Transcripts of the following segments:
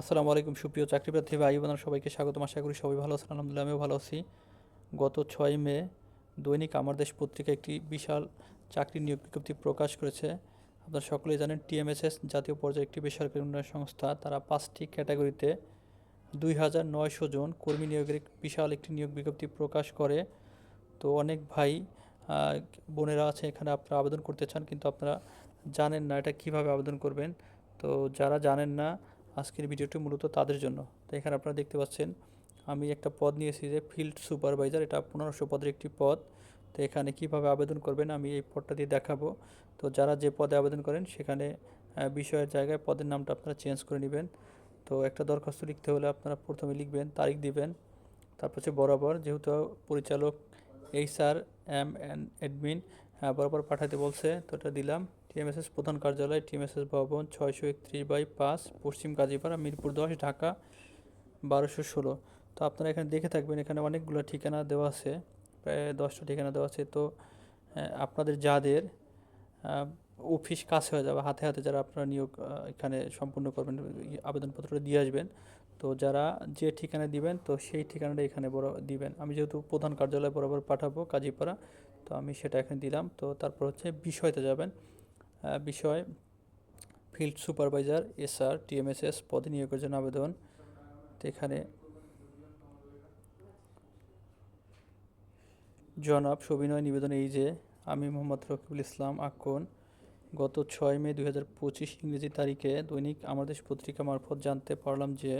আসসালামু আলাইকুম, সুপ্রিয় চাকরিপ্রার্থী ভাই বোনের, সবাইকে স্বাগতম। আশা করি সবাই ভালো আছেন, আলহামদুলিল্লাহ আমিও ভালো আছি। গত ছয় মে দৈনিক আমার দেশ পত্রিকা একটি বিশাল চাকরি নিয়োগ বিজ্ঞপ্তি প্রকাশ করেছে। আপনারা সকলেই জানেন টিএমএসএস জাতীয় পর্যায়ে একটি বেসরকারি উন্নয়ন সংস্থা। তারা পাঁচটি ক্যাটাগরিতে দুই হাজার নয়শো জন কর্মী নিয়োগের বিশাল একটি নিয়োগ বিজ্ঞপ্তি প্রকাশ করে। তো অনেক ভাই বোনেরা আছে, এখানে আপনারা আবেদন করতে চান, কিন্তু আপনারা জানেন না এটা কীভাবে আবেদন করবেন। তো যারা জানেন না আজকের ভিডিওটি মূলত তাদের জন্য। তো এখানে আপনারা দেখতে পাচ্ছেন, আমি একটা পদ নিয়েছি যে ফিল্ড সুপারভাইজার। এটা পনেরোশো পদের একটি পদ। তো এখানে কীভাবে আবেদন করবেন আমি এই পদটা দিয়ে দেখাবো। তো যারা যে পদে আবেদন করেন, সেখানে বিষয়ের জায়গায় পদের নামটা আপনারা চেঞ্জ করে নেবেন। তো একটা দরখাস্ত লিখতে হলে আপনারা প্রথমে লিখবেন, তারিখ দিবেন। তারপর হচ্ছে বরাবর, যেহেতু পরিচালক H R M and admin বরাবর পাঠাতে বলছে, তো এটা দিলাম। টিএমএসএস প্রধান কার্যালয় টিএমএসএস ভবন ছয়শো একত্রিশ বাই পাঁচ, পশ্চিম গাজীপাড়া, মিরপুর দশ, ঢাকা বারোশো ষোলো। তো আপনারা এখানে দেখে থাকবেন, এখানে অনেকগুলো ঠিকানা দেওয়া আছে, প্রায় দশটা ঠিকানা দেওয়া আছে। তো আপনাদের যাদের অফিস কাছে হয়ে যাবে, হাতে হাতে যারা আপনারা নিয়োগ এখানে সম্পূর্ণ করবেন, আবেদনপত্রটা দিয়ে আসবেন। তো যারা যে ঠিকানা দিবেন, তো সেই ঠিকানাটা এখানে বড় দিবেন। আমি যেহেতু প্রধান কার্যালয় বরাবর পাঠাবো কাজীপাড়া তো আমি সেটা এখানে দিলাম। তো তারপর হচ্ছে বিষয়তে যাবেন। বিষয়। ফিল্ড সুপারভাইজার, এসআর, টিএমএসএস পদে নিয়োগের জন্য আবেদন। তো এখানে জনাব সবিনয় নিবেদন এই যে, আমি মোহাম্মদ রকিবুল ইসলাম আকন গত ছয় মে দুই হাজার পঁচিশ ইংরেজি তারিখে দৈনিক আমাদের পত্রিকা মারফত জানতে পারলাম যে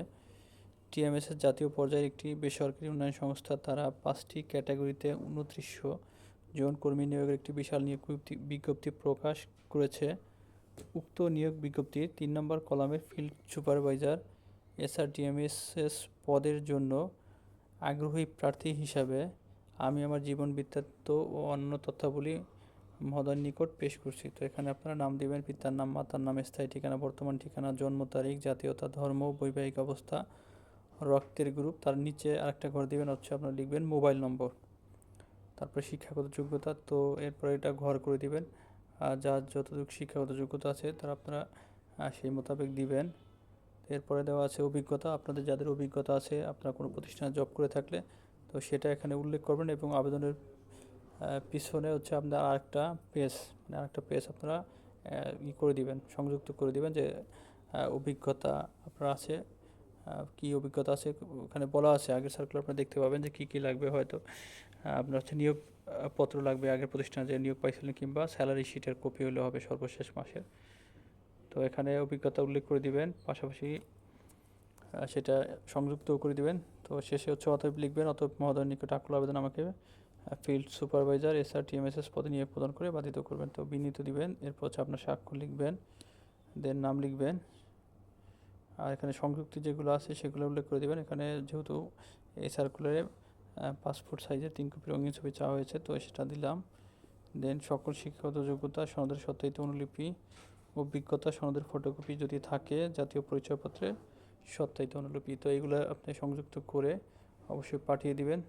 টিএমএসের জাতীয় পর্যায়ের একটি বেসরকারি উন্নয়ন সংস্থা, তারা পাঁচটি ক্যাটাগরিতে উনত্রিশশো জন কর্মী নিয়োগের একটি বিশাল নিয়োগ বিজ্ঞপ্তি- প্রকাশ করেছে। উক্ত নিয়োগ বিজ্ঞপ্তির তিন নম্বর কলামের ফিল্ড সুপারভাইজার, এসআরটিএমএসএস পদের জন্য আগ্রহী প্রার্থী হিসাবে আমি আমার জীবন বৃত্তান্ত ও অন্য তথ্যাবলী মহোদয়ের নিকট পেশ করছি। তো এখানে আপনারা নাম দিবেন, পিতার নাম, মাতার নাম, স্থায়ী ঠিকানা, বর্তমান ঠিকানা, জন্ম তারিখ, জাতীয়তা, ধর্ম, বৈবাহিক অবস্থা, রক্তের গ্রুপ তার নিচে আরেকটা ঘর দিবেন, হচ্ছে আপনারা লিখবেন মোবাইল নম্বর। তারপরে শিক্ষাগত যোগ্যতা, তো এরপরে এটা ঘর করে দিবেন। আর যার যতটুকু শিক্ষাগত যোগ্যতা আছে, তারা আপনারা সেই মোতাবেক দিবেন। এরপরে দেওয়া আছে অভিজ্ঞতা। আপনাদের যাদের অভিজ্ঞতা আছে, আপনারা কোনো প্রতিষ্ঠানে জব করে থাকলে, তো সেটা এখানে উল্লেখ করবেন এবং আবেদনের পিছনে হচ্ছে আপনার আরেকটা পেজ মানে আরেকটা পেজ আপনারা ই করে দিবেন, সংযুক্ত করে দিবেন যে অভিজ্ঞতা আপনার আছে। কী অভিজ্ঞতা আছে ওখানে বলা আছে? আগের সার্কুলার আপনারা দেখতে পাবেন যে কী কী লাগবে হয়তো। আপনার হচ্ছে নিয়োগ পত্র লাগবে আগের প্রতিষ্ঠানে যে নিয়োগ পাইছিলেন কিংবা স্যালারি শিটের কপি হলে হবে সর্বশেষ মাসের তো এখানে অভিজ্ঞতা উল্লেখ করে দিবেন, পাশাপাশি সেটা সংযুক্ত করে দিবেন। তো শেষে হচ্ছে অতএব লিখবেন, অতএব মহোদয়ের নিকট আকুল আবেদন আমাকে field supervisor S SR TMSS পদে নিয়োগ প্রদান করে বাধিত করবেন। তো বিনীত দিবেন, এরপর হচ্ছে আপনার স্বাক্ষর লিখবেন দেন নাম লিখবেন। আর এখানে সংযুক্তি যেগুলো আছে সেগুলো উল্লেখ করে দিবেন। এখানে যেহেতু এই সার্কুলারে পাসপোর্ট সাইজের তিন কপি রঙিন ছবি চাওয়া হয়েছে, তো সেটা দিলাম। দেন সকল শিক্ষাগত যোগ্যতা, সনদের সত্যায়িত অনুলিপি অভিজ্ঞতা, সনদের ফটোকপি যদি থাকে, জাতীয় পরিচয়পত্রে সত্যায়িত অনুলিপি। তো এইগুলো আপনি সংযুক্ত করে অবশ্যই পাঠিয়ে দিবেন।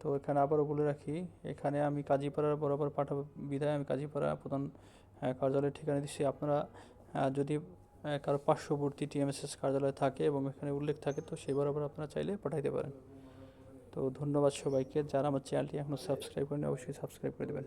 তো এখানে আবারও বলে রাখি, এখানে আমি কাজীপাড়ার বরাবর পাঠাবো বিধায় আমি কাজীপাড়া প্রধান কার্যালয়ের ঠিকানা দিচ্ছি আপনারা যদি কারও পার্শ্ববর্তী টিএমএসএস কার্যালয় থাকে এবং এখানে উল্লেখ থাকে, তো সেই বরাবর আপনারা চাইলে পাঠাইতে পারেন। তো ধন্যবাদ সবাইকে, যারা আমার চ্যানেলটি এখনও সাবস্ক্রাইব করেনি অবশ্যই সাবস্ক্রাইব করে দেবেন।